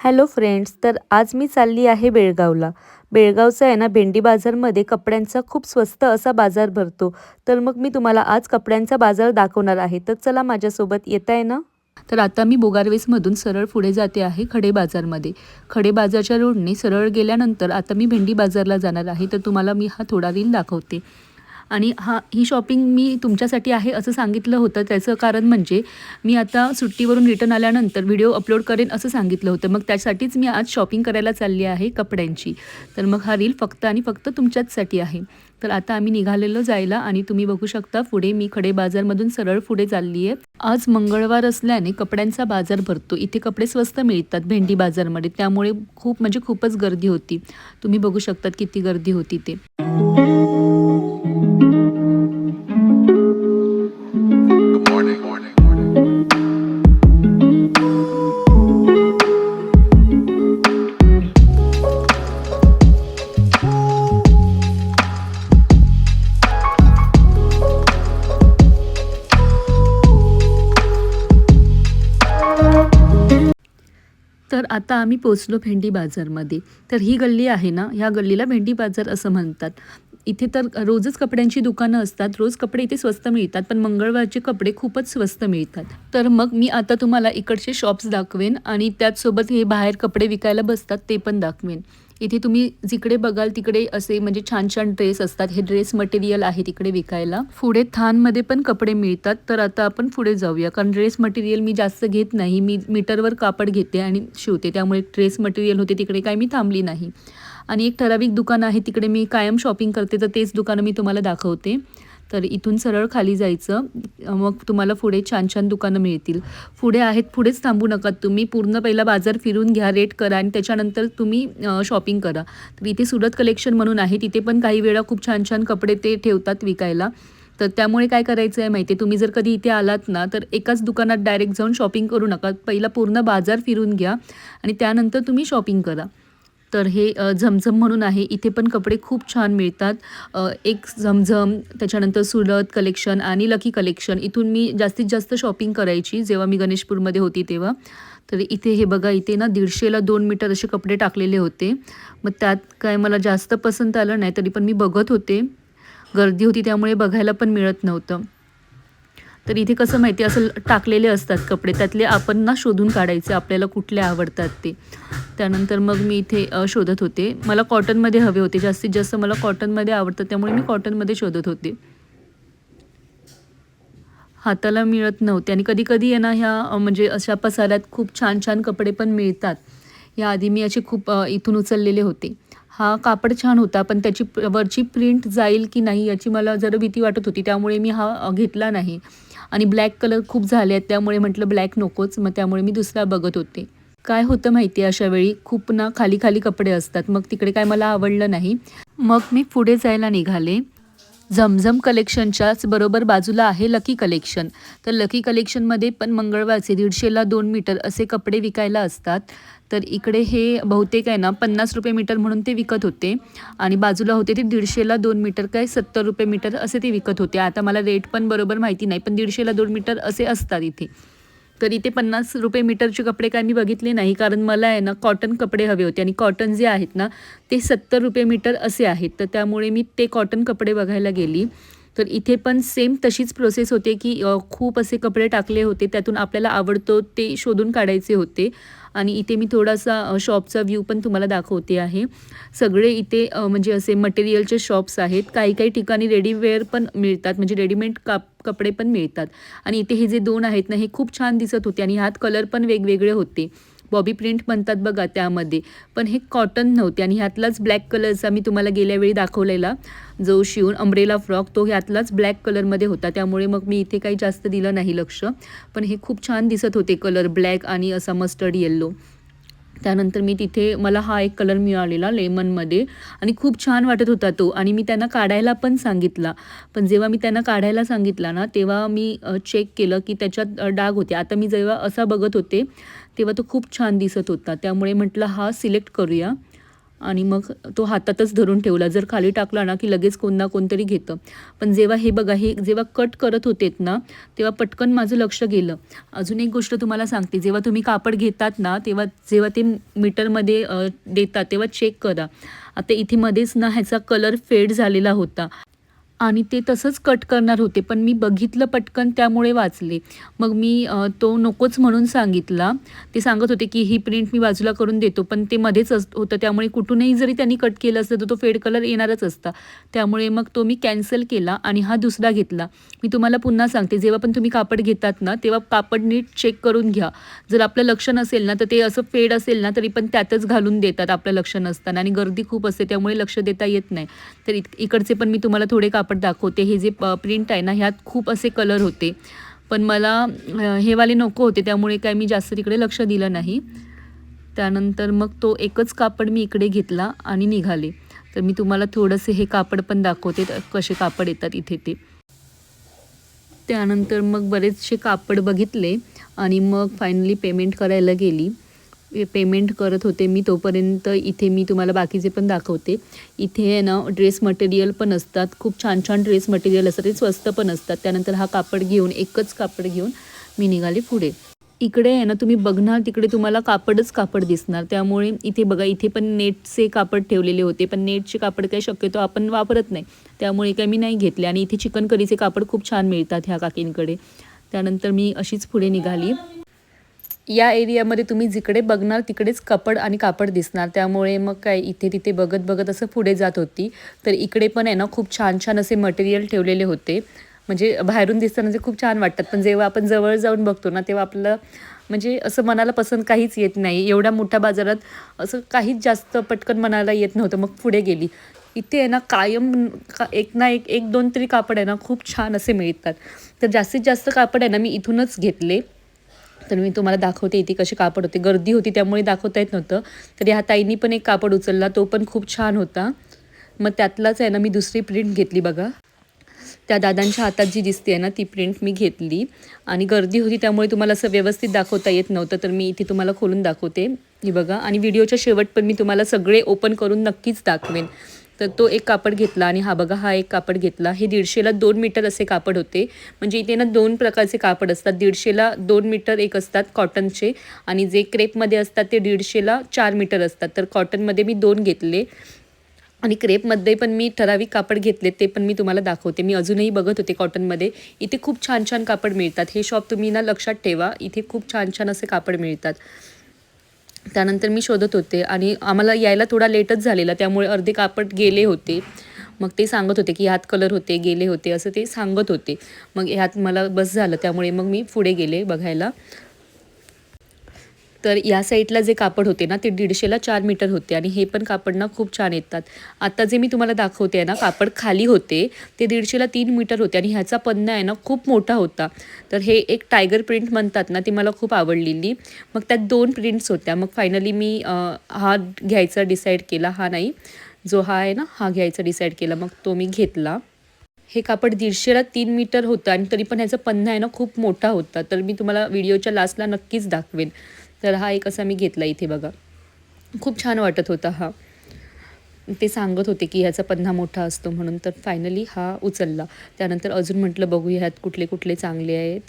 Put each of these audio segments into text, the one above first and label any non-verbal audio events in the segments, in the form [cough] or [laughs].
Hello friends तर आज मी चालली आहे बेळगावला. बेळगावचा आहे ना भेंडी बाजारमध्ये कपड्यांचा खूप स्वस्त असा बाजार भरतो. तर मग मी तुम्हाला आज कपड्यांचा बाजार दाखवणार आहे. तर चला माझ्यासोबत येत आहे ना? तर आता मी बोगारवेसमधून सरळ पुढे जाते आहे खडे बाजारमध्ये. खडे बाजारच्या रोडने सरळ गेल्यानंतर आता मी भेंडी बाजारला जाणार आहे. तर तुम्हाला मी हा थोडा रील दाखवते. आणि हा ही शॉपिंग मी तुमच्यासाठी आहे असं सांगितलं होतं. त्याचं कारण म्हणजे मी आता सुट्टीवरून रिटर्न आल्यानंतर व्हिडिओ अपलोड करेन असं सांगितलं होतं. मग त्यासाठीच मी आज शॉपिंग करायला चालली आहे कपड्यांची. तर मग हा रील फक्त आणि फक्त तुमच्याचसाठी आहे. तर आता आम्ही निघालेलो जायला आणि तुम्ही बघू शकता पुढे मी खडे बाजारमधून सरळ पुढे चालली आहे आज मंगळवार असल्याने कपड्यांचा बाजार भरतो. इथे कपडे स्वस्त मिळतात भेंडी बाजारमध्ये. त्यामुळे खूप म्हणजे खूपच गर्दी होती. तुम्ही बघू शकतात किती गर्दी होती ते. तर आता आम्ही पोचलो भेंडी बाजारमध्ये. तर ही गल्ली आहे ना ह्या गल्लीला भेंडी बाजार असं म्हणतात. इथे तर रोजच कपड्यांची दुकानं असतात रोज कपडे इथे स्वस्त मिळतात पण मंगळवारचे कपडे खूपच स्वस्त मिळतात. तर मग मी आता तुम्हाला इकडचे शॉप्स दाखवेन आणि त्याचसोबत हे बाहेर कपडे विकायला बसतात ते पण दाखवेन. इथे तुम्ही जिकडे बघाल तिकडे असे म्हणजे छान छान ड्रेस असतात. हे ड्रेस मटेरियल आहे तिकडे विकायला. पुढे थानमध्ये पण कपडे मिळतात. तर आता आपण पुढे जाऊया. कारण ड्रेस मटेरियल मी जास्त घेत नाही. मी मीटरवर कापड घेते आणि शिवते. त्यामुळे ड्रेस मटेरियल होते तिकडे काय मी थांबली नाही. आणि एक ठराविक दुकान आहे. तिकडे मी कायम शॉपिंग करते. तर तेच दुकानं मी तुम्हाला दाखवते. तर इथून सरळ खाली जायचं. मग तुम्हाला पुढे छान छान दुकानं मिळतील. पुढे आहेत पुढेच थांबू नका तुम्ही. पूर्ण पहिला बाजार फिरून घ्या रेट करा आणि त्याच्यानंतर तुम्ही शॉपिंग करा. तर इथे सुरत कलेक्शन म्हणून आहे. तिथे पण काही वेळा खूप छान छान कपडे ते ठेवतात विकायला. तर त्यामुळे काय करायचं आहे माहिती आहे तुम्ही जर कधी इथे आलात ना तर एकाच दुकानात डायरेक्ट जाऊन शॉपिंग करू नका. पहिला पूर्ण बाजार फिरून घ्या आणि त्यानंतर तुम्ही शॉपिंग करा. तर हे झमझम म्हणून आहे. इथे पण कपडे खूप छान मिळतात. एक झमझम त्याच्यानंतर सुरत कलेक्शन आणि लकी कलेक्शन इथून मी जास्तीत जास्त शॉपिंग करायची जेव्हा मी गणेशपूरमध्ये होती तेव्हा. तर इथे हे बघा इथे ना दीडशेला दोन मीटर असे कपडे टाकलेले होते. मग त्यात काय मला जास्त पसंत आलं नाही तरी पण मी बघत होते. गर्दी होती त्यामुळे बघायला पण मिळत नव्हतं. तर इथे कसं माहिती असं टाकलेले असतात कपडे. त्यातले आपण ना शोधून काढायचे आपल्याला कुठले आवडतात ते. त्यानंतर मग मी इथे शोधत होते. मला कॉटनमध्ये हवे होते जास्तीत जास्त मला कॉटनमध्ये आवडतं त्यामुळे मी कॉटनमध्ये शोधत होते. हाताला मिळत नव्हते आणि कधी कधी ना ह्या म्हणजे अशा पसाऱ्यात खूप छान छान कपडे पण मिळतात. याआधी मी असे खूप इथून उचललेले होते. हा कापड छान होता पण त्याची वरची प्रिंट जाईल की नाही याची मला जरा भीती वाटत होती त्यामुळे मी हा घेतला नाही. आणि ब्लॅक कलर खूप झाले आहेत त्यामुळे म्हटलं ब्लॅक नकोच मग त्यामुळे मी दुसरा बघत होते. काय होतं माहिती अशा वेळी खूप ना खाली खाली कपडे असतात. मग तिकडे काय मला आवडलं नाही. मग मी पुढे जायला निघाले. झमझम कलेक्शनच्याच बरोबर बाजूला आहे लकी कलेक्शन. तर लकी कलेक्शनमध्ये पण मंगळवारचे दीडशेला दोन मीटर असे कपडे विकायला असतात. तर इकडे हे बहुतेक आहे ना पन्नास रुपये मीटर म्हणून ते विकत होते. आणि बाजूला होते ते दीडशेला दोन मीटर काय सत्तर रुपये मीटर असे ते विकत होते. आता मला रेट पण बरोबर माहिती नाही पण दीडशेला दोन मीटर असे असतात इथे. तर इथे पन्नास रुपये मीटरचे कपडे काय मी बघितले नाही कारण मला आहे ना कॉटन कपडे हवे होते आणि कॉटन जे आहेत ना ते सत्तर रुपये मीटर असे आहेत. तर त्यामुळे मी ते कॉटन कपडे बघायला गेली. तर इथे पण सेम तशीच प्रोसेस होते की खूप असे कपडे टाकले होते त्यातून आपल्याला आवडतो ते शोधून काढायचे होते. आणि इथे मी थोडासा शॉपचा व्ह्यू पण तुम्हाला दाखवते आहे. सगळे इथे म्हणजे असे मटेरियलचे शॉप्स आहेत. काही काही ठिकाणी रेडीवेअर पण मिळतात म्हणजे रेडीमेड काप कपडे पण मिळतात. आणि इथे हे जे दोन आहेत ना हे खूप छान दिसत होते आणि ह्यात कलर पण वेगवेगळे होते. बॉबी प्रिंट म्हणतात बघा त्यामध्ये. पण हे कॉटन नव्हते आणि ह्यातलाच ब्लॅक कलरचा मी तुम्हाला गेल्या वेळी दाखवलेला जो शिवून अम्ब्रेला फ्रॉक तो ह्यातलाच ब्लॅक कलरमध्ये होता. त्यामुळे मग मी इथे काही जास्त दिलं नाही लक्ष. पण हे खूप छान दिसत होते कलर ब्लॅक आणि असा मस्टर्ड येल्लो त्यानंतर मी तिथे मला हा एक कलर मिळालेला लेमनमध्ये आणि खूप छान वाटत होता तो. आणि मी त्यांना काढायला पण सांगितला. पण जेव्हा मी त्यांना काढायला सांगितला ना तेव्हा मी चेक केलं की त्याच्यात डाग होते. आता मी जेव्हा असा बघत होते तेव्हा तो खूप छान दिसत होता. त्यामुळे म्हटलं हा सिलेक्ट करूया. आणि मग तो हातातच धरून ठेवला. जर खाली टाकला ना की लगेच कोण ना कोणतरी घेतं. पण जेव्हा हे बघा हे जेव्हा कट करत होतेत ना तेव्हा पटकन माझं लक्ष गेलं. अजून एक गोष्ट तुम्हाला सांगते. जेव्हा तुम्ही कापड घेतात ना तेव्हा जेव्हा ते मीटरमध्ये देतात तेव्हा चेक करा. आता इथे मध्येच ना ह्याचा कलर फेड झालेला होता. आणि ते तसंच कट करणार होते पण मी बघितलं पटकन त्यामुळे वाचले. मग मी तो नकोच म्हणून सांगितला. ते सांगत होते की ही प्रिंट मी बाजूला करून देतो पण ते मध्येच अस होतं. त्यामुळे कुठूनही जरी त्यांनी कट केलं असतं तर तो फेड कलर येणारच असता. त्यामुळे मग तो मी कॅन्सल केला आणि हा दुसरा घेतला. मी तुम्हाला पुन्हा सांगते जेव्हा पण तुम्ही कापड घेतात ना तेव्हा कापड नीट चेक करून घ्या. जर आपलं लक्ष नसेल ना तर ते असं फेड असेल ना तरी पण त्यातच घालून देतात आपलं लक्ष नसताना. आणि गर्दी खूप असते त्यामुळे लक्ष देता येत नाही. तर इकडचे पण मी तुम्हाला थोडे कापड दाखवते. हे जे प्रिंट आहे ना ह्यात खूप असे कलर होते. पण मला हेवाले हे वाले नको होते त्यामुळे काय मी जास्त तिकडे लक्ष दिलं नाही. त्यानंतर मग तो एकच कापड मी इकडे घेतला आणि निघाले. तर मी तुम्हाला थोडंसे हे कापड पण दाखवते कसे कापड येतात इथे ते. त्यानंतर मग बरेचसे कापड बघितले आणि मग फायनली पेमेंट करायला गेली. पेमेंट करत होते मी तोपर्यंत इथे मी तुम्हाला बाकीचे पण दाखवते. इथे आहे ना ड्रेस मटेरियल पण असतात. खूप छान छान ड्रेस मटेरियल असतात. ते स्वस्त पण असतात. त्यानंतर हा कापड घेऊन एकच कापड घेऊन मी निघाले पुढे. इकडे आहे ना तुम्ही बघणार तिकडे तुम्हाला कापडच कापड दिसणार. त्यामुळे इथे बघा इथे पण नेटचे कापड ठेवलेले होते. पण नेटचे कापड काही शक्यतो आपण वापरत नाही. त्यामुळे काही मी नाही घेतले. आणि इथे चिकन करीचे कापड खूप छान मिळतात ह्या काकींकडे. त्यानंतर मी अशीच पुढे निघाली. या एरियामध्ये तुम्ही जिकडे बघणार तिकडेच कपड आणि कापड दिसणार. त्यामुळे मग काय इथे तिथे बघत बघत असं पुढे जात होती. तर इकडे पण आहे ना खूप छान छान असे मटेरियल ठेवलेले होते. म्हणजे बाहेरून दिसताना जे खूप छान वाटतात. पण जेव्हा आपण जवळ जाऊन बघतो ना तेव्हा आपलं म्हणजे असं मनाला पसंत काहीच येत नाही. एवढ्या मोठ्या बाजारात असं काहीच जास्त पटकन मनाला येत नव्हतं. मग पुढे गेली. इथे आहे ना कायम का एक ना एक एक दोन तरी कापड आहे ना खूप छान असे मिळतात. तर जास्तीत जास्त कापड आहे ना मी इथूनच घेतले. तर मी तुम्हाला दाखवते इथे कसे कापड होते. गर्दी होती त्यामुळे दाखवता येत नव्हतं. तर ह्या ताईंनी पण एक कापड उचलला तो पण खूप छान होता. मग त्यातलाच आहे ना मी दुसरी प्रिंट घेतली बघा. त्या दादांच्या हातात जी दिसते ना ती प्रिंट मी घेतली. आणि गर्दी होती त्यामुळे तुम्हाला असं व्यवस्थित दाखवता येत नव्हतं तर मी इथे तुम्हाला खोलून दाखवते. ही बघा आणि व्हिडिओच्या शेवट पण मी तुम्हाला सगळे ओपन करून नक्कीच दाखवेन. तर तो एक कापड घेतला आणि हा बघा हा एक कापड घेतला. हे दीडशेला दोन मीटर असे कापड होते. म्हणजे इथे ना दोन प्रकारचे कापड असतात. दीडशेला दोन मीटर एक असतात कॉटनचे आणि जे क्रेपमध्ये असतात ते दीडशेला चार मीटर असतात. तर कॉटनमध्ये मी दोन घेतले आणि क्रेपमध्ये पण मी ठराविक कापड घेतले ते पण मी तुम्हाला दाखवते. मी अजूनही बघत होते कॉटनमध्ये. इथे खूप छान छान कापड मिळतात. हे शॉप तुम्ही ना लक्षात ठेवा. इथे खूप छान छान असे कापड मिळतात. त्यानंतर मी शोधत होते आणि आम्हाला यायला थोडा लेटच झालेला त्यामुळे अर्धे कापड गेले होते. मग ते सांगत होते की ह्यात कलर होते गेले होते असं ते सांगत होते. मग ह्यात मला बस झालं त्यामुळे मग मी पुढे गेले बघायला. तर या साईडला जे कापड होते ना ते दीडशेला चार मीटर होते आणि हे पण कापड ना खूप छान येतात. आता जे मी तुम्हाला दाखवते आहे ना कापड खाली होते ते दीडशेला तीन मीटर होते आणि ह्याचा पन्ना आहे ना खूप मोठा होता. तर हे एक टायगर प्रिंट म्हणतात ना ती मला खूप आवडलेली. मग त्यात दोन प्रिंट्स होत्या. मग फायनली मी हा घ्यायचा डिसाईड केला हा नाही. जो हा आहे ना हा घ्यायचा डिसाईड केला. मग तो मी घेतला. हे कापड दीडशेला तीन मीटर होतं आणि तरी पण ह्याचा पन्ना आहे ना खूप मोठा होता. तर मी तुम्हाला व्हिडिओच्या लास्टला नक्कीच दाखवेन. तर हा एक असा मी घेतला इथे बघा. खूप छान वाटत होता हा. ते सांगत होते की ह्याचा पन्हा मोठा असतो म्हणून तर फायनली हा उचलला. त्यानंतर अजून म्हटलं बघू ह्यात कुठले कुठले चांगले आहेत.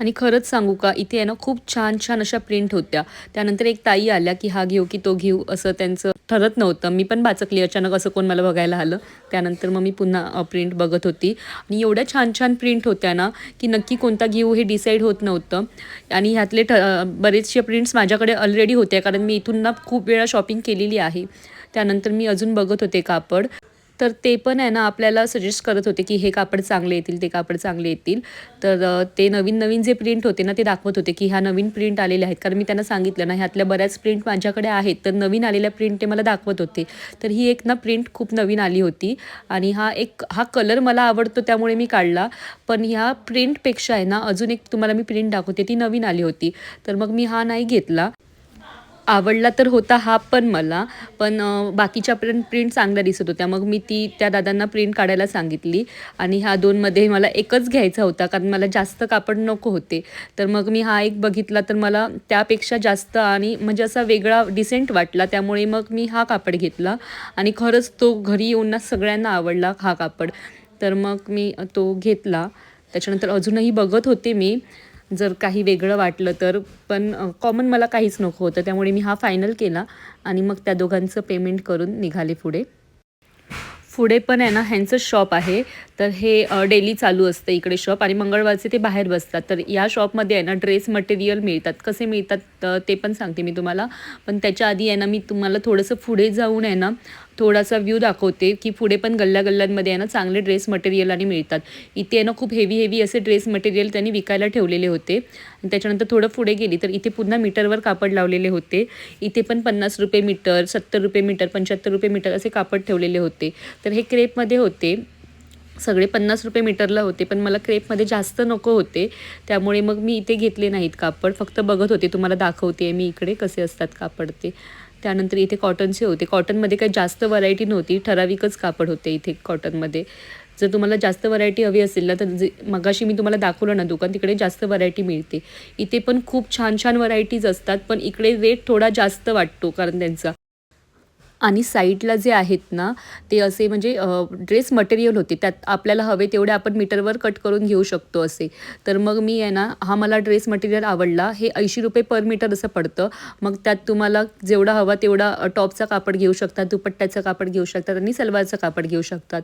आणि खरंच सांगू का इथे आहे ना खूप छान छान अशा प्रिंट होत्या. त्यानंतर एक ताई आल्या की हा घेऊ की तो घेऊ असं त्यांचं ठरत नव्हतं. मी पण वाचकली अचानक असं कोण मला बघायला आलं. त्यानंतर मग मी पुन्हा प्रिंट बघत होती. आणि एवढ्या छान छान प्रिंट होत्या ना की नक्की कोणता घेऊ हे डिसाईड होत नव्हतं. आणि ह्यातले ठ बरेचसे प्रिंट्स माझ्याकडे ऑलरेडी होते कारण मी इथून ना खूप वेळा शॉपिंग केलेली आहे. त्यानंतर मी अजून बघत होते कापड. तर ते पण आहे ना आपल्याला सजेस्ट करत होते की हे कापड चांगले येतील ते कापड चांगले येतील. तर ते नवीन नवीन जे प्रिंट होते ना ते दाखवत होते की ह्या नवीन प्रिंट आलेल्या आहेत. कारण मी त्यांना सांगितलं ना ह्यातल्या बऱ्याच प्रिंट माझ्याकडे आहेत. तर नवीन आलेल्या प्रिंट ते मला दाखवत होते. तर ही एक ना प्रिंट खूप नवीन आली होती. आणि हा एक हा कलर मला आवडतो त्यामुळे मी काढला. पण ह्या प्रिंटपेक्षा आहे ना अजून एक तुम्हाला मी प्रिंट दाखवते ती नवीन आली होती. तर मग मी हा नाही घेतला. आवडला तर होता हा पण मला. पण बाकीच्या प्रिंट प्रिंट चांगल्या दिसत होत्या. मग मी ती त्या दादांना प्रिंट काढायला सांगितली. आणि ह्या दोनमध्ये मला एकच घ्यायचा होता कारण मला जास्त कापड नको होते. तर मग मी हा एक बघितला तर मला त्यापेक्षा जास्त आणि म्हणजे असा वेगळा डिसेंट वाटला. त्यामुळे मग मी हा कापड घेतला. आणि खरंच तो घरी येऊन ना सगळ्यांना आवडला हा कापड. तर मग मी तो घेतला. त्याच्यानंतर अजूनही बघत होते मी. जर काही वेगळं वाटलं तर पण कॉमन मला काहीच नको होतं. त्यामुळे मी हा फायनल केला आणि मग त्या दोघांचं पेमेंट करून निघाले पुढे. पुढे पण आहे ना ह्यांचं शॉप आहे. तर हे डेली चालू असतं इकडे शॉप आणि मंगळवारचे ते बाहेर बसतात. तर या शॉपमध्ये आहे ना ड्रेस मटेरियल मिळतात. कसे मिळतात तर ते पण सांगते मी तुम्हाला. पण त्याच्या आधी आहे ना मी तुम्हाला थोडंसं पुढे जाऊन आहे ना थोडासा व्ह्यू दाखवते की पुढे पण गल्ल्या गल्ल्यांमध्ये आहे ना चांगले ड्रेस मटेरियल आणि मिळतात. इथे आहे ना खूप हेवी हेवी असे ड्रेस मटेरियल त्यांनी विकायला ठेवलेले होते. आणि त्याच्यानंतर थोडं पुढे गेली तर इथे पुन्हा मीटरवर कापड लावलेले होते. इथे पण पन्नास रुपये मीटर सत्तर रुपये मीटर पंच्याहत्तर रुपये मीटर असे कापड ठेवलेले होते. तर हे क्रेपमध्ये होते. सगळे पन्नास रुपये मीटरला होते पण मला क्रेपमध्ये जास्त नको होते. त्यामुळे मग मी इथे घेतले नाहीत कापड. फक्त बघत होते तुम्हाला दाखवते मी इकडे कसे असतात कापड ते त्यानंतर इथे कॉटनचे होते. कॉटनमध्ये काही जास्त व्हरायटी नव्हती. ठराविकच कापड होते इथे कॉटनमध्ये जर तुम्हाला जास्त व्हरायटी हवी असेल ना तर जे मगाशी मी तुम्हाला दाखवलं ना दुकान तिकडे जास्त व्हरायटी मिळते. इथे पण खूप छान छान व्हरायटीज असतात पण इकडे रेट थोडा जास्त वाटतो कारण त्यांचा. आणि साईडला जे आहेत ना ते असे म्हणजे ड्रेस मटेरियल होते. त्यात आपल्याला हवे तेवढे आपण मीटरवर कट करून घेऊ शकतो असे. तर मग मी आहे ना हा मला ड्रेस मटेरियल आवडला. हे ऐंशी रुपये पर मीटर असं पडतं. मग त्यात तुम्हाला जेवढा हवा तेवढा टॉपचा कापड घेऊ शकतात दुपट्ट्याचं कापड घेऊ शकतात आणि सलवारचं कापड घेऊ शकतात.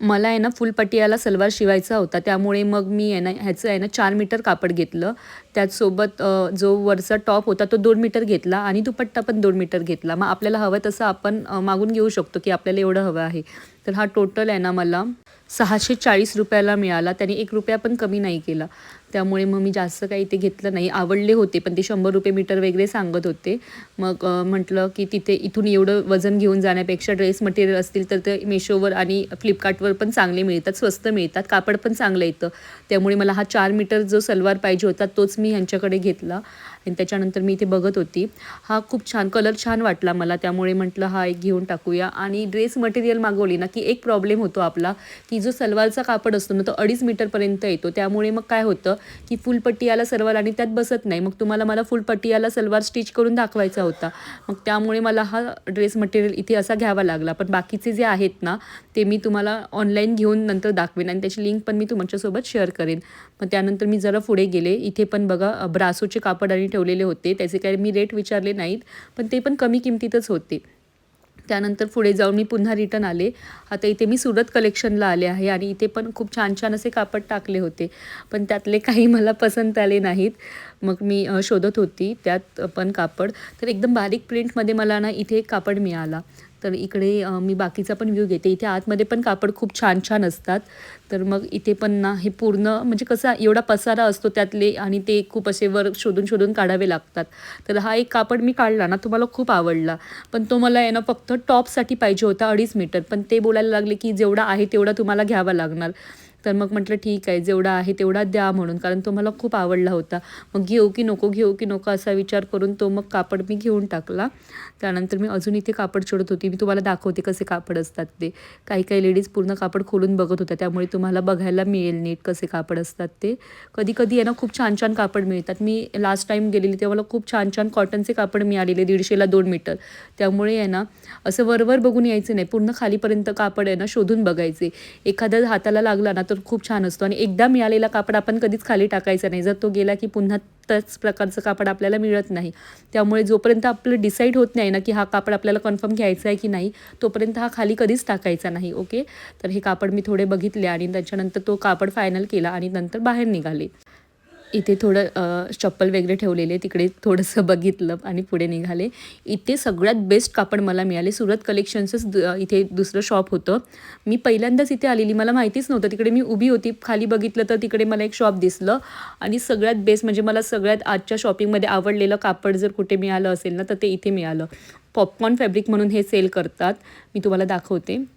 मला आहे ना फुल पटियाला सलवार शिवायचा होता. त्यामुळे मग मी आहे ना ह्याचं आहे ना चार मीटर कापड घेतलं. त्याचसोबत जो वरचा टॉप होता तो दोन मीटर घेतला आणि दुपट्टा पण दोन मीटर घेतला. मग आपल्याला हवं तसं आपण मागून घेऊ शकतो की आपल्याला एवढं हवं आहे. तर हा टोटल आहे ना मला सहाशे चाळीस रुपयाला मिळाला. त्याने एक रुपया पण कमी नाही केला. त्यामुळे मग मी जास्त काही ते घेतलं नाही. आवडले होते पण ते शंभर रुपये मीटर वगैरे सांगत होते. मग म्हटलं की तिथे इथून एवढं वजन घेऊन जाण्यापेक्षा ड्रेस मटेरियल असतील तर ते मेशोवर आणि फ्लिपकार्टवर पण चांगले मिळतात स्वस्त मिळतात कापड पण चांगलं येतं. त्यामुळे मला हा चार मीटर जो सलवार पाहिजे होता तोच मी ह्यांच्याकडे घेतला. आणि त्याच्यानंतर मी इथे बघत होती. हा खूप छान कलर छान वाटला मला. त्यामुळे म्हटलं हा एक घेऊन टाकूया. आणि ड्रेस मटेरियल मागवली ना की एक प्रॉब्लेम होतो आपला की जो सलवारचा कापड असतो ना तो अडीच मीटरपर्यंत येतो. त्यामुळे मग काय होतं की फुल पट्टियाला सलवार आणि त्यात बसत नाही. मग तुम्हाला मला फुल पट्टियाला सलवार स्टिच करून दाखवायचा होता. मग त्यामुळे मला हा ड्रेस मटेरियल इथे असा घ्यावा लागला. पण बाकीचे जे आहेत ना ते मी तुम्हाला ऑनलाईन घेऊन नंतर दाखवेन. आणि त्याची लिंक पण मी तुमच्यासोबत शेअर करेन. मग त्यानंतर मी जरा पुढे गेले. इथे पण बघा ब्रासोचे कापड आणि ठेवलेले होते. त्याचे काही मी रेट विचारले नाहीत पण ते पण कमी किमतीतच होते. त्यानंतर पुढे जाऊन मी पुन्हा रिटर्न आले. आता इथे मी सुरत कलेक्शनला आले आहे आणि इथे पण खूप छान छान असे कापड टाकले होते. पण त्यातले काही मला पसंत आले नाहीत. मग मी शोधत होती त्यात पण कापड. तर एकदम बारीक प्रिंटमध्ये मला ना इथे एक कापड मिळाला. तर इकडे मी बाकीचा पण व्ह्यू घेते. इथे आतमध्ये पण कापड खूप छान छान असतात. तर मग इथे पण ना हे पूर्ण म्हणजे कसा एवढा पसारा असतो त्यातले आणि ते खूप असे वर शोधून शोधून काढावे लागतात. तर हा एक कापड मी काढला ना तो मला खूप आवडला. पण तो मला आहे ना फक्त टॉपसाठी पाहिजे होता अडीच मीटर. पण ते बोलायला लागले की जेवढा आहे तेवढा तुम्हाला घ्यावा लागणार. तर मग म्हटलं ठीक आहे जेवढा आहे तेवढा द्या म्हणून. कारण तो मला खूप आवडला होता. मग घेऊ की नको घेऊ की नको असा विचार करून तो मग कापड मी घेऊन टाकला. त्यानंतर मी अजून इथे कापड शोधत होती. मी तुम्हाला दाखवते कसे कापड असतात ते. काही काही लेडीज पूर्ण कापड खोलून बघत होत्या. त्यामुळे तुम्हाला बघायला मिळेल नीट कसे कापड असतात ते. कधी कधी आहे ना खूप छान छान कापड मिळतात. मी लास्ट टाईम गेलेली तेव्हा मला खूप छान छान कॉटनचे कापड मिळालेले दीडशेला दोन मीटर त्यामुळे आहे ना असं वरवर बघून यायचं नाही. पूर्ण खालीपर्यंत कापड आहे ना शोधून बघायचे. एखाद्या हाताला लागला ना तर खूप छान असतो. आणि एकदा मिळालेला कापड आपण कधीच खाली टाकायचा नाही. जर तो गेला की पुन्हा त्याच प्रकारचं कापड आपल्याला मिळत नाही. त्यामुळे जोपर्यंत आपलं डिसाईड होत नाही ना की हा कापड आपल्याला कन्फर्म घ्यायचा आहे की नाही तोपर्यंत हा खाली कधीच टाकायचा नाही. ओके तर हे कापड मी थोडे बघितले आणि आणि त्याच्यानंतर तो कापड फायनल केला आणि नंतर बाहेर निघाले. इथे थोडं चप्पल वगैरे ठेवलेले तिकडे थोडंसं [laughs] बघितलं आणि पुढे निघाले. इथे सगळ्यात बेस्ट कापड मला मिळाले. सुरत कलेक्शन्सच दु- इथे दुसरं शॉप होतं. मी पहिल्यांदाच इथे आलेली. मला माहितीच नव्हतं. तिकडे मी उभी होती. खाली बघितलं तर तिकडे मला एक शॉप दिसलं. आणि सगळ्यात बेस्ट म्हणजे मला सगळ्यात आजच्या शॉपिंगमध्ये आवडलेलं कापड जर कुठे मिळालं असेल ना तर ते इथे मिळालं. पॉपकॉर्न फॅब्रिक म्हणून हे सेल करतात. मी तुम्हाला दाखवते.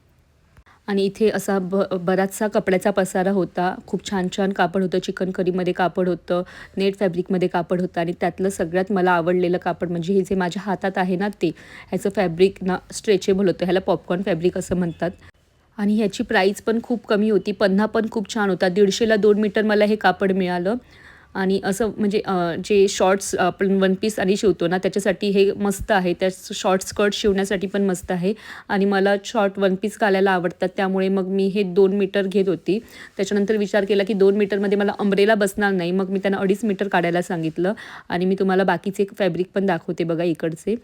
आणि इथे असा ब बराचसा कपड्याचा पसारा होता. खूप छान छान कापड होतं. चिकन करीमध्ये कापड होतं. नेट फॅब्रिकमध्ये कापड होतं. आणि त्यातलं सगळ्यात मला आवडलेलं कापड म्हणजे हे जे माझ्या हातात आहे ना ते ह्याचं फॅब्रिक ना स्ट्रेचेबल होतं. ह्याला पॉपकॉर्न फॅब्रिक असं म्हणतात. आणि ह्याची प्राईस पण खूप कमी होती. पन्हा पण खूप छान होता. दीडशेला दोन मीटर मला हे कापड मिळालं. आणि असं म्हणजे जे शॉर्ट्स आपण वन पीस आणि शिवतो ना त्याच्यासाठी हे मस्त आहे. त्या शॉर्ट स्कर्ट शिवण्यासाठी पण मस्त आहे. आणि मला शॉर्ट वन पीस घालायला आवडतात. त्यामुळे मग मी हे दोन मीटर घेत होती. त्याच्यानंतर विचार केला की दोन मीटरमध्ये मला अंब्रेला बसणार नाही. मग मी त्यांना अडीच मीटर काढायला सांगितलं. आणि मी तुम्हाला बाकीचे फॅब्रिक पण दाखवते बघा इकडचे.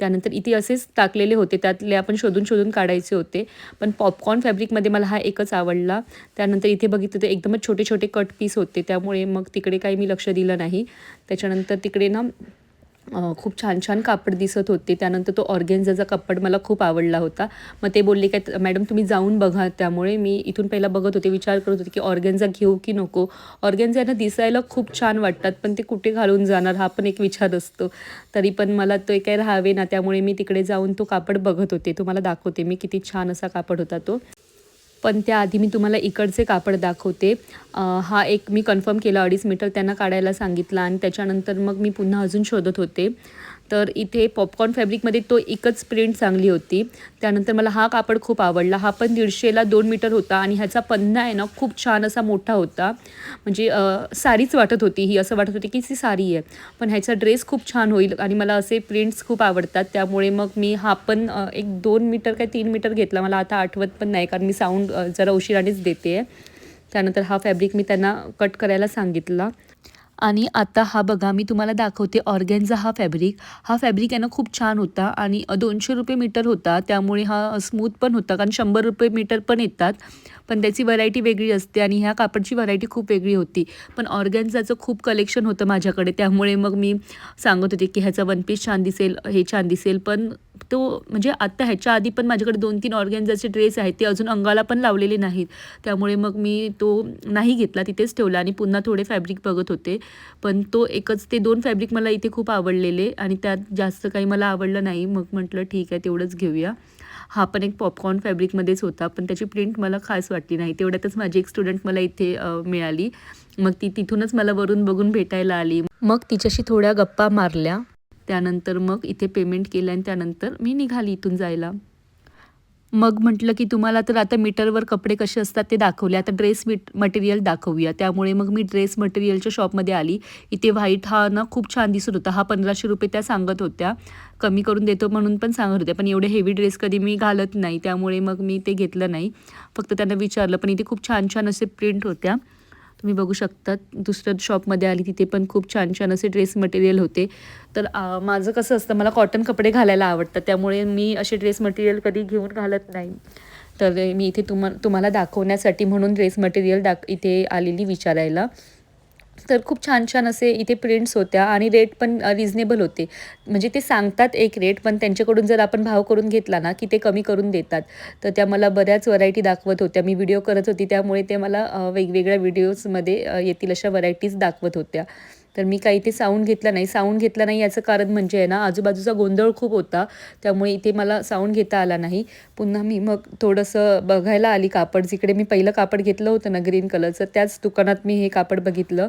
त्यानंतर इथे असेच टाकलेले होते त्यातले आपण शोधून शोधून काढायचे होते. पण पॉपकॉर्न फॅब्रिकमध्ये मला हा एकच आवडला. त्यानंतर इथे बघितलं तर एकदमच छोटे छोटे कट पीस होते. त्यामुळे मग तिकडे काही मी लक्ष दिलं नाही. त्याच्यानंतर तिकडे ना खूप छान छान कापड दिसत होते. त्यानंतर तो ऑर्गेन्झाचा कापड मला खूप आवडला होता. मग ते बोलले काय मॅडम तुम्ही जाऊन बघा. त्यामुळे मी इथून पहिला बघत होते. विचार करत होते की ऑर्गेन्झा घेऊ की नको? ऑर्गेन्झाना दिसायला खूप छान वाटतात पण ते कुठे घालून जाणार हा पण एक विचार असतो. तरी पण मला तो काही राहावे ना त्यामुळे मी तिकडे जाऊन तो कापड बघत होते. तुम्हाला दाखवते मी किती छान असा कापड होता तो. पण त्याआधी मी तुम्हाला इकडचे कापड दाखवते. हा एक मी कन्फर्म केला अडीच मीटर त्यांना काढायला सांगितला आणि त्याच्यानंतर मग मी पुन्हा अजून शोधत होते. तर इथे पॉपकॉर्न फॅब्रिकमध्ये तो एकच प्रिंट चांगली होती. त्यानंतर मला हा कापड खूप आवडला. हा पण दीडशेला दोन मीटर होता आणि ह्याचा पन्ना आहे ना खूप छान असा मोठा होता. म्हणजे सारीच वाटत होती ही. असं वाटत होती की ती सारी आहे. पण ह्याचा ड्रेस खूप छान होईल आणि मला असे प्रिंट्स खूप आवडतात. त्यामुळे मग मी हा पण एक दोन मीटर काय तीन मीटर घेतला. मला आता आठवत पण नाही कारण मी साऊंड जरा उशिरानेच देते त्यानंतर हा फॅब्रिक मी त्यांना कट करायला सांगितला. आणि आता हा बघा मी तुम्हाला दाखवते ऑर्गॅनचा हा फॅब्रिक. हा फॅब्रिक आहे ना खूप छान होता आणि दोनशे रुपये मीटर होता. त्यामुळे हा स्मूथ पण होता कारण शंभर रुपये मीटर पण येतात. पण त्याची व्हरायटी वेगळी असते आणि ह्या कापडची व्हरायटी खूप वेगळी होती. पण ऑर्गॅन्झाचं खूप कलेक्शन होतं माझ्याकडे. त्यामुळे मग मी सांगत होते की ह्याचा वन पीस छान दिसेल हे छान दिसेल. पण तो म्हणजे आत्ता ह्याच्या आधी पण माझ्याकडे दोन तीन ऑर्गॅन्झाचे ड्रेस आहेत ते अजून अंगाला पण लावलेले नाहीत. त्यामुळे मग मी तो नाही घेतला तिथेच ठेवला आणि पुन्हा थोडे फॅब्रिक बघत होते. पण तो एकच ते दोन फॅब्रिक मला इथे खूप आवडलेले आणि त्यात जास्त काही मला आवडलं नाही. मग म्हटलं ठीक आहे तेवढंच घेऊया. हा पण एक पॉपकॉर्न फॅब्रिकमध्येच होता पण त्याची प्रिंट मला खास वाटली नाही. तेवढ्यातच माझी एक स्टुडंट मला इथे मिळाली. मग ती तिथूनच मला वरून बघून भेटायला आली. मग तिच्याशी थोड्या गप्पा मारल्या. त्यानंतर मग इथे पेमेंट केलं आणि त्यानंतर मी निघाली इथून जायला. मग म्हटलं की तुम्हाला तर आता मीटरवर कपडे कसे असतात ते दाखवले. आता ड्रेस मिट मटेरियल दाखवूया. त्यामुळे मग मी ड्रेस मटेरियलच्या शॉपमध्ये आली. इथे व्हाईट हा ना खूप छान दिसत होता. हा पंधराशे रुपये त्या सांगत होत्या. कमी करून देतो म्हणून पण सांगत होत्या. पण एवढे हेवी ड्रेस कधी मी घालत नाही. त्यामुळे मग मी ते घेतलं नाही. फक्त त्यांना विचारलं. पण इथे खूप छान छान असे प्रिंट होत्या. तुम्ही बघू शकता दुसऱ्या शॉपमध्ये आली तिथे पण खूप छान छान असे ड्रेस मटेरियल होते. तर माझं कसं असतं मला कॉटन कपडे घालायला आवडतात. त्यामुळे मी असे ड्रेस मटेरियल कधी घेऊन घालत नाही. तर मी इथे तुम्हा तुम्हाला दाखवण्यासाठी म्हणून ड्रेस मटेरियल दाख इथे आलेली विचारायला. तर खूप छान छान असे इथे प्रिंट्स होत्या आणि रेट पण रिजनेबल होते. म्हणजे ते सांगतात एक रेट पण त्यांच्याकडून जर आपण भाव करून घेतला ना की ते कमी करून देतात तर त्या मला बऱ्याच व्हरायटी दाखवत होत्या. मी व्हिडिओ करत होती त्यामुळे ते मला वेगवेगळ्या व्हिडिओजमध्ये येतील अशा व्हरायटीज दाखवत होत्या. तर मी काही इथे साऊंड घेतला नाही. साऊंड घेतला नाही याचं कारण म्हणजे आहे ना आजूबाजूचा गोंधळ खूप होता. त्यामुळे इथे मला साऊंड घेता आला नाही. पुन्हा मी मग थोडंसं बघायला आली कापड. जिकडे मी पहिलं कापड घेतलं होतं ना ग्रीन कलरचं त्याच दुकानात मी हे कापड बघितलं.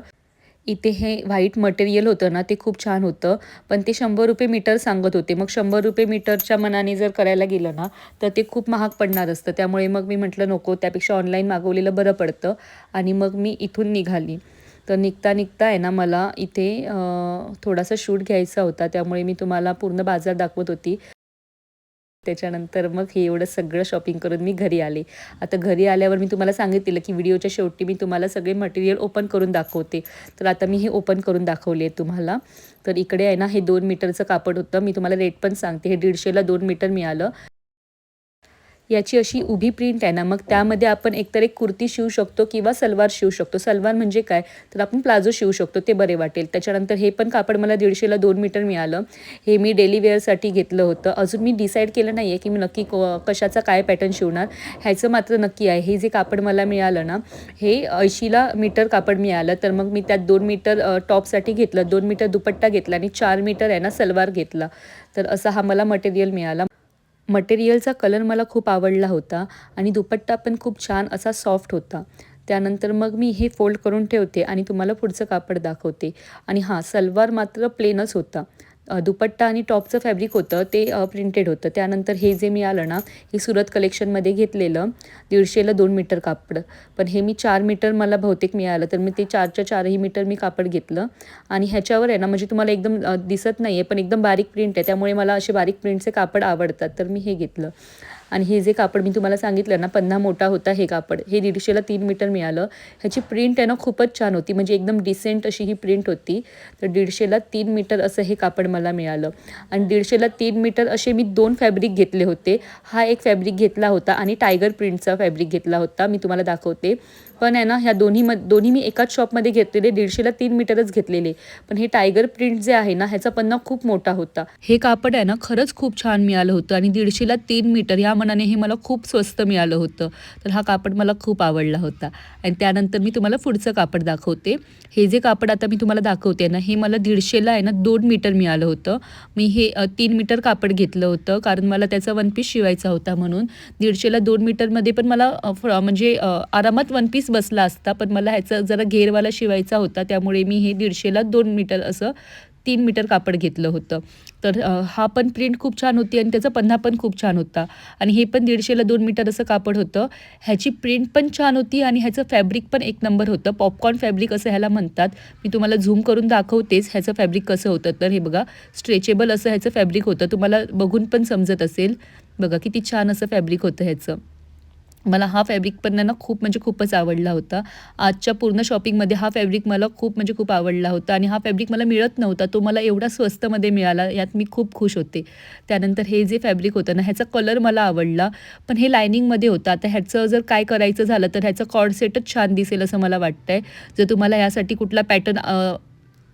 इथे हे व्हाईट मटेरियल होतं ना ते खूप छान होतं. पण ते शंभर रुपये मीटर सांगत होते. मग शंभर रुपये मीटरच्या मनाने जर करायला गेलं ना तर ते खूप महाग पडणार असतं. त्यामुळे मग मी म्हटलं नको त्यापेक्षा ऑनलाईन मागवलेलं बरं पडतं. आणि मग मी इथून निघाली. तर निघता निघता आहे ना मला इथे थोडासा शूट घ्यायचा होता. त्यामुळे मी तुम्हाला पूर्ण बाजार दाखवत होती. त्याच्यानंतर मग हे एवढं सगळं शॉपिंग करून मी घरी आले. आता घरी आल्यावर मी तुम्हाला सांगितलेलं की व्हिडिओच्या शेवटी मी तुम्हाला सगळे मटेरियल ओपन करून दाखवते. तर आता मी हे ओपन करून दाखवले आहे तुम्हाला. तर इकडे आहे ना हे दोन मीटरचं कापड होतं. मी तुम्हाला रेट पण सांगते. हे दीडशेला दोन मीटर मिळालं. याची अशी उभी प्रिंट आहे ना मग त्यामध्ये आपण एकतर एक कुर्ती शिवू शकतो किंवा सलवार शिवू शकतो. सलवार म्हणजे काय? तर आपण प्लाझो शिवू शकतो ते बरे वाटेल. त्याच्यानंतर हे पण कापड मला दीडशेला दोन मीटर मिळालं. हे मी डेली वेअरसाठी घेतलं होतं. अजून मी डिसाईड केलं नाही आहे की मी नक्की कशाचा काय पॅटर्न शिवणार. ह्याचं मात्र नक्की आहे. हे जे कापड मला मिळालं ना हे ऐंशीला मीटर कापड मिळालं. तर मग मी त्यात दोन मीटर टॉपसाठी घेतलं. दोन मीटर दुपट्टा घेतला आणि चार मीटर आहे ना सलवार घेतला. तर असा हा मला मटेरियल मिळाला. मटेरियलचा कलर मला खूप आवडला होता आणि दुपट्टा पण खूप छान असा सॉफ्ट होता. त्यानंतर मग मी हे फोल्ड करून ठेवते आणि तुम्हाला पुढचं कापड दाखवते. आणि हां सलवार मात्र प्लेनच होता. दुपट्टा आणि टॉपचं फॅब्रिक होतं ते प्रिंटेड होतं. त्यानंतर हे जे मी आलं ना हे सुरत कलेक्शनमध्ये घेतलेलं दीडशेला दोन मीटर कापड. पण हे मी चार मीटर मला बहुतेक मिळालं तर मी ते चारच्या चारही मीटर मी कापड घेतलं. आणि ह्याच्यावर आहे ना म्हणजे तुम्हाला एकदम दिसत नाही आहे पण एकदम बारीक प्रिंट आहे. त्यामुळे मला असे बारीक प्रिंटचे कापड आवडतात तर मी हे घेतलं. आणि हे जे कापड मी तुम्हाला सांगितलं ना पन्ना मोठा होता हे कापड हे दीडशेला तीन मीटर मिळालं. ह्याची प्रिंट आहे ना खूपच छान होती. म्हणजे एकदम डिसेंट अशी ही प्रिंट होती. तर दीडशेला तीन मीटर असं हे कापड मला मिळालं. आणि दीडशेला तीन मीटर असे मी दोन फॅब्रिक घेतले होते. हा एक फॅब्रिक घेतला होता आणि टायगर प्रिंटचा फॅब्रिक घेतला होता. मी तुम्हाला दाखवते. पण आहे ना ह्या दोन्ही म दोन्ही मी एकाच शॉपमध्ये घेतलेले दीडशेला तीन मीटरच घेतलेले. पण हे टायगर प्रिंट जे आहे ना ह्याचा पन्ना खूप मोठा होता. हे कापड आहे ना खरंच खूप छान मिळालं होतं आणि दीडशेला तीन मीटर या मनाने हे मला खूप स्वस्त मिळालं होतं. तर हा कापड मला खूप आवडला होता. आणि त्यानंतर मी तुम्हाला पुढचं कापड दाखवते. हे जे कापड आता मी तुम्हाला दाखवते ना हे मला दीडशेला आहे ना दोन मीटर मिळालं होतं. मी हे तीन मीटर कापड घेतलं होतं कारण मला त्याचा वन पीस शिवायचा होता म्हणून. दीडशेला दोन मीटरमध्ये पण मला फ- म्हणजे आरामात वन पीस बसला असता पण मला ह्याचा जरा घेरवाला शिवायचा होता त्यामुळे मी हे दीडशेला दोन मीटर असं तीन मीटर कापड घेतलं होतं. तर हा पण प्रिंट खूप छान होती आणि त्याचा पन्हा पण खूप छान होता. आणि हे पण दीडशेला दोन मीटर असं कापड होतं. ह्याची प्रिंट पण छान होती आणि ह्याचं फॅब्रिक पण एक नंबर होतं. पॉपकॉर्न फॅब्रिक असं ह्याला म्हणतात. मी तुम्हाला झूम करून दाखवतेच ह्याचं फॅब्रिक कसं होतं. तर हे बघा स्ट्रेचेबल असं ह्याचं फॅब्रिक होतं. तुम्हाला बघून पण समजत असेल. बघा किती छान असं फॅब्रिक होतं ह्याचं. मला हा फॅब्रिक पण ना खूप म्हणजे खूपच आवडला होता. आजच्या पूर्ण शॉपिंगमध्ये हा फॅब्रिक मला खूप म्हणजे खूप आवडला होता आणि हा फॅब्रिक मला मिळत नव्हता तो मला एवढा स्वस्तमध्ये मिळाला यात मी खूप खुश होते. त्यानंतर हे जे फॅब्रिक होतं ना ह्याचा कलर मला आवडला पण हे लायनिंगमध्ये होतं. आता ह्याचं जर काय करायचं झालं तर ह्याचं कॉर्ड सेटच छान दिसेल असं मला वाटतं आहे जर तुम्हाला यासाठी कुठला पॅटर्न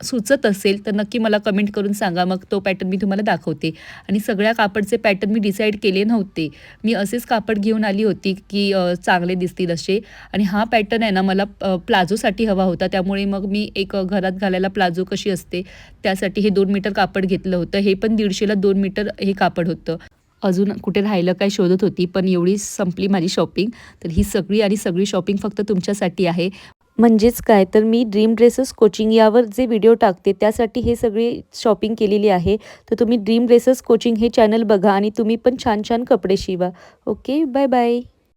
सुचत असेल तर नक्की मला कमेंट करून सांगा. मग तो पॅटर्न मी तुम्हाला दाखवते. आणि सगळ्या कापडचे पॅटर्न मी डिसाईड केले नव्हते. मी असेच कापड घेऊन आली होती की चांगले दिसतील असे. आणि हा पॅटर्न आहे ना मला प्लाझोसाठी हवा होता. त्यामुळे मग मी एक घरात घालायला प्लाझो कशी असते त्यासाठी हे दोन मीटर कापड घेतलं होतं. हे पण दीडशेला दोन मीटर हे कापड होतं. अजून कुठे राहिलं काय शोधत होती पण एवढी संपली माझी शॉपिंग तर ही सगळी आणि सगळी शॉपिंग फक्त तुमच्यासाठी आहे. म्हणजेच काय? तर मी ड्रीम ड्रेसेस कोचिंग यावर जे व्हिडिओ टाकते त्यासाठी हे सगळे शॉपिंग केलेली आहे. तर तुम्ही ड्रीम ड्रेसेस कोचिंग हे चॅनल बघा आणि तुम्ही पण छान छान कपडे शिवा. Okay bye bye